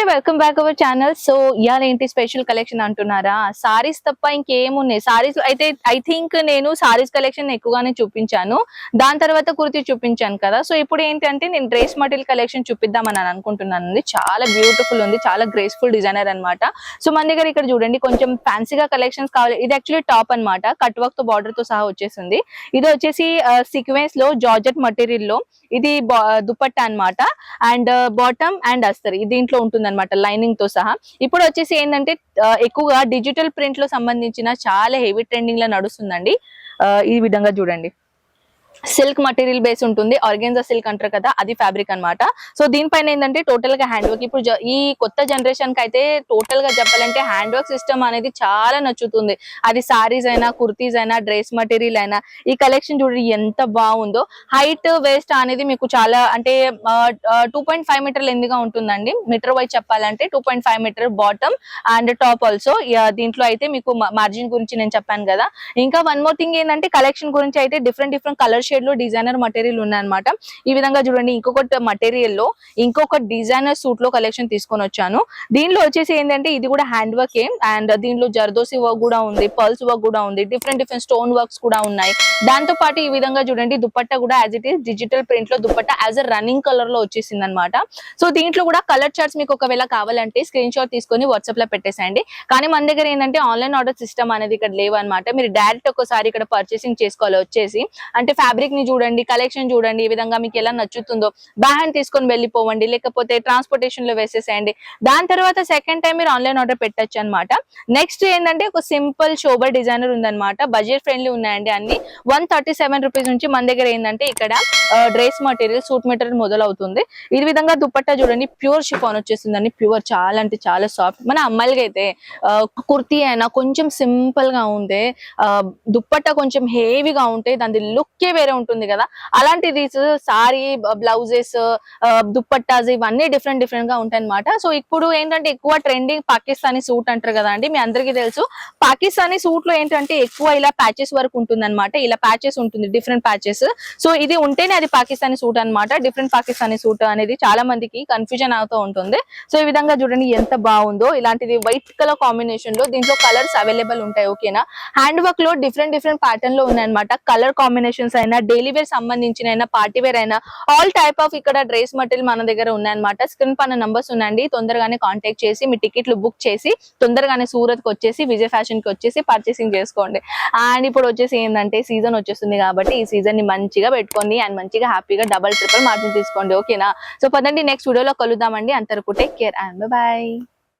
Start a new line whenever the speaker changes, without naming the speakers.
Okay welcome back our channel so ఇవాళ ఏంటి special collection అంటున్నారా? సారీస్ తప్ప ఇంకేమున్నాయి? సారీస్ అయితే ఐ థింక్ నేను సారీస్ కలెక్షన్ ఎక్కువగానే చూపించాను. దాని తర్వాత కుర్తి చూపించాను కదా. సో ఇప్పుడు ఏంటంటే నేను డ్రెస్ మెటీరియల్ కలెక్షన్ చూపిద్దామని అని అనుకుంటున్నాను చాలా బ్యూటిఫుల్ ఉంది. చాలా గ్రేస్ఫుల్ డిజైనర్ అన్నమాట. సో మన దగ్గర ఇక్కడ చూడండి కొంచెం ఫ్యాన్సీగా కలెక్షన్స్ కావాలి. ఇది యాక్చువల్లీ టాప్ అన్నమాట. కట్ వర్క్తో బార్డర్తో సహా వచ్చేసింది. ఇది వచ్చేసి సీక్వెన్స్లో జార్జెట్ మెటీరియల్లో. ఇది బా- దుపట్టా అన్నమాట. అండ్ బాటమ్ అండ్ అస్తర్ దీంట్లో ఉంటుంది అనమాట లైనింగ్తో సహా. ఇప్పుడు వచ్చేసి ఏంటంటే ఎక్కువగా డిజిటల్ ప్రింట్లో సంబంధించిన చాలా హెవీ ట్రెండింగ్లో నడుస్తుందండి. ఈ విధంగా చూడండి. సిల్క్ మటీరియల్ బేస్ ఉంటుంది. ఆర్గెన్జా సిల్క్ అంటారు కదా అది ఫ్యాబ్రిక్ అన్నమాట. సో దీనిపైన ఏంటంటే టోటల్గా హ్యాండ్ వర్క్ ఇప్పుడు ఈ కొత్త జనరేషన్కి అయితే టోటల్గా చెప్పాలంటే హ్యాండ్ వర్క్ సిస్టమ్ అనేది చాలా నచ్చుతుంది. అది సారీస్ అయినా కుర్తీస్ అయినా డ్రెస్ మటీరియల్ అయినా ఈ కలెక్షన్ చూడండి ఎంత బాగుందో. హైట్ వేస్ట్ అనేది మీకు చాలా అంటే టూ పాయింట్ ఫైవ్ మీటర్ ఎందుగా ఉంటుందండి. మీటర్ వైజ్ చెప్పాలంటే two point five meter bottom and top also దీంట్లో అయితే మీకు మార్జిన్ గురించి నేను చెప్పాను కదా. ఇంకా వన్ మోర్ థింగ్ ఏంటంటే కలెక్షన్ గురించి అయితే డిఫరెంట్ డిఫరెంట్ కలర్స్ షేడ్లో డిజైనర్ మటీరియల్ ఉన్నాయన్నమాట. ఈ విధంగా చూడండి ఇంకొక మటీరియల్లో ఇంకొక డిజైనర్ సూట్లో కలెక్షన్ తీసుకొని వచ్చాను. దీనిలో వచ్చేసి ఏంటంటే ఇది కూడా హ్యాండ్ వర్క్ అండ్ దీనిలో జర్దోసి వర్క్ కూడా ఉంది పర్ల్స్ వర్క్ కూడా ఉంది డిఫరెంట్ డిఫరెంట్ స్టోన్ వర్క్స్ కూడా ఉన్నాయి. దాంతో పాటు ఈ విధంగా చూడండి దుపట్టా కూడా యాజ్ ఇట్ ఈస్ డిజిటల్ ప్రింట్లో దుపట్టా యాజ్ అ రన్నింగ్ కలర్లో వచ్చేసింది అనమాట సో దీంట్లో కూడా కలర్ చార్ట్స్ మీకు ఒకవేళ కావాలంటే స్క్రీన్ షాట్ తీసుకొని వాట్సాప్లో పెట్టేసేయండి. కానీ మన దగ్గర ఏంటంటే ఆన్లైన్ ఆర్డర్ సిస్టమ్ అనేది ఇక్కడ లేవు అనమాట మీరు డైరెక్ట్ ఒకసారి ఇక్కడ పర్చేసింగ్ చేసుకోవాలి వచ్చేసి. అంటే ఫ్యాబ్రిక్ ని చూడండి కలెక్షన్ చూడండి ఈ విధంగా మీకు ఎలా నచ్చుతుందో బ్యాహండ్ తీసుకొని వెళ్ళిపోవండి లేకపోతే ట్రాన్స్పోర్టేషన్లో వేసేసేయండి. దాని తర్వాత సెకండ్ టైం మీరు ఆన్లైన్ ఆర్డర్ పెట్టచ్చు అనమాట నెక్స్ట్ ఏంటంటే ఒక సింపుల్ షోబర్ డిజైనర్ ఉందన్నమాట. బడ్జెట్ ఫ్రెండ్లీ ఉన్నాయండి అన్ని. వన్ థర్టీ సెవెన్ రూపీస్ నుంచి మన దగ్గర ఏంటంటే ఇక్కడ డ్రెస్ మెటీరియల్ సూట్ మెటీరియల్ మొదలవుతుంది. ఈ విధంగా దుపట్టా చూడండి ప్యూర్ షిఫాన్ వచ్చేసిందండి ప్యూర్ చాలా అంటే చాలా సాఫ్ట్ మన అమ్మాయిలకి అయితే కుర్తీ అయినా కొంచెం సింపుల్గా ఉంది దుప్పట్ట కొంచెం హెవీగా ఉంటే దాని లుక్కే వేరే ఉంటుంది కదా. అలాంటిది సారీ బ్లౌజెస్ దుప్పట్టాస్ ఇవన్నీ డిఫరెంట్ డిఫరెంట్గా ఉంటాయి అనమాట సో ఇప్పుడు ఏంటంటే ఎక్కువ ట్రెండింగ్ పాకిస్తానీ సూట్ అంటారు కదా అండి మీ అందరికీ తెలుసు. పాకిస్తానీ సూట్లో ఏంటంటే ఎక్కువ ఇలా ప్యాచెస్ వరకు ఉంటుంది అనమాట ఇలా ప్యాచెస్ ఉంటుంది డిఫరెంట్ ప్యాచెస్ సో ఇది ఉంటేనే అది పాకిస్తానీ సూట్ అన్నమాట. డిఫరెంట్ పాకిస్తానీ సూట్ అనేది చాలా మందికి కన్ఫ్యూజన్ అవుతూ ఉంటుంది. సో ఈ విధంగా చూడండి ఎంత బాగుందో. ఇలాంటిది వైట్ కలర్ కాంబినేషన్లో దీంట్లో కలర్స్ అవైలబుల్ ఉంటాయి ఓకేనా హ్యాండ్ వర్క్లో డిఫరెంట్ డిఫరెంట్ ప్యాటర్న్లో ఉన్నాయన్నమాట. కలర్ కాంబినేషన్స్ అయినా డైలీ వేర్ సంబంధించిన అయినా పార్టీ వేర్ అయినా ఆల్ టైప్ ఆఫ్ ఇక్కడ డ్రెస్ మెటీరియల్ మన దగ్గర ఉన్నాయన్నమాట. స్క్రీన్ పైన నంబర్స్ ఉన్నాయండి తొందరగానే కాంటాక్ట్ చేసి మీ టికెట్లు బుక్ చేసి తొందరగానే సూరత్కి వచ్చేసి విజయ్ ఫ్యాషన్కి వచ్చేసి పర్చేసింగ్ చేసుకోండి. అండ్ ఇప్పుడు వచ్చేసి ఏంటంటే సీజన్ వచ్చేస్తుంది కాబట్టి ఈ సీజన్ని మంచిగా పెట్టుకోండి. అండ్ మంచిగా హ్యాపీగా డబల్ ట్రిపుల్ మార్జిన్ తీసుకోండి. ఓకేనా సో పదండి నెక్స్ట్ వీడియోలో కలుద్దామండి. అంతవరకు టేక్ కేర్ అండ్ బాయ్